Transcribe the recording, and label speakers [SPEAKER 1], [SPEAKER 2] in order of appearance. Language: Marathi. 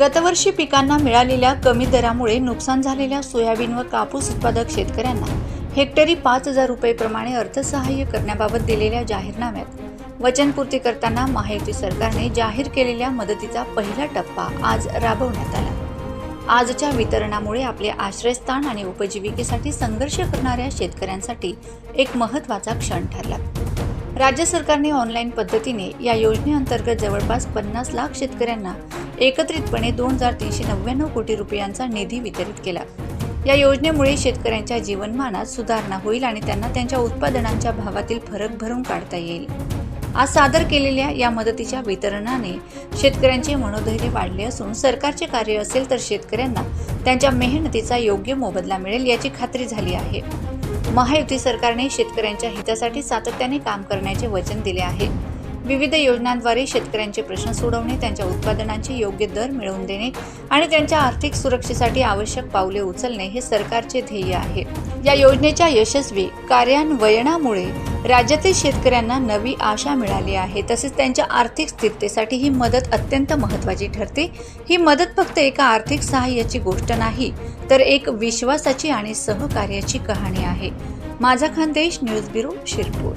[SPEAKER 1] गतवर्षी पिकांना मिळालेल्या कमी दरामुळे नुकसान झालेल्या सोयाबीन व कापूस उत्पादक शेतकऱ्यांना हेक्टरी पाच हजार रुपयेप्रमाणे अर्थसहाय्य करण्याबाबत दिलेल्या जाहीरनाम्यात वचनपूर्ती करताना महायुती सरकारने जाहीर केलेल्या मदतीचा पहिला टप्पा आज राबवण्यात आला. आजच्या वितरणामुळे आपले आश्रयस्थान आणि उपजीविकेसाठी संघर्ष करणाऱ्या शेतकऱ्यांसाठी एक महत्त्वाचा क्षण ठरला. राज्य सरकारने ऑनलाईन पद्धतीने या योजनेअंतर्गत जवळपास पन्नास लाख शेतकऱ्यांना एकत्रितपणे दोन हजार तीनशे नव्याण्णव कोटी रुपयांचा निधी वितरित केला. या योजनेमुळे शेतकऱ्यांच्या जीवनमानात सुधारणा होईल आणि त्यांना त्यांच्या उत्पादनांच्या भावातील फरक भरून काढता येईल. आज सादर केलेल्या या मदतीच्या वितरणाने शेतकऱ्यांचे मनोधैर्य वाढले असून सरकारचे कार्य असेल तर शेतकऱ्यांना त्यांच्या मेहनतीचा योग्य मोबदला मिळेल याची खात्री झाली आहे. महायुती सरकारने शेतकऱ्यांच्या हितासाठी सातत्याने काम करण्याचे वचन दिले आहे. विविध योजनांद्वारे शेतकऱ्यांचे प्रश्न सोडवणे त्यांच्या उत्पादनांचे योग्य दर मिळवून देणे आणि त्यांच्या आर्थिक सुरक्षेसाठी आवश्यक पावले उचलणे हे सरकारचे ध्येय आहे. या योजनेच्या यशस्वी कार्यान्वयनामुळे राज्यातील शेतकऱ्यांना नवी आशा मिळाली आहे. तसेच त्यांच्या आर्थिक स्थिरतेसाठी ही मदत अत्यंत महत्त्वाची ठरते. ही मदत फक्त एका आर्थिक सहाय्याची गोष्ट नाही तर एक विश्वासाची आणि सहकार्याची कहाणी आहे. माझा खानदेश न्यूज ब्युरो शिरपूर.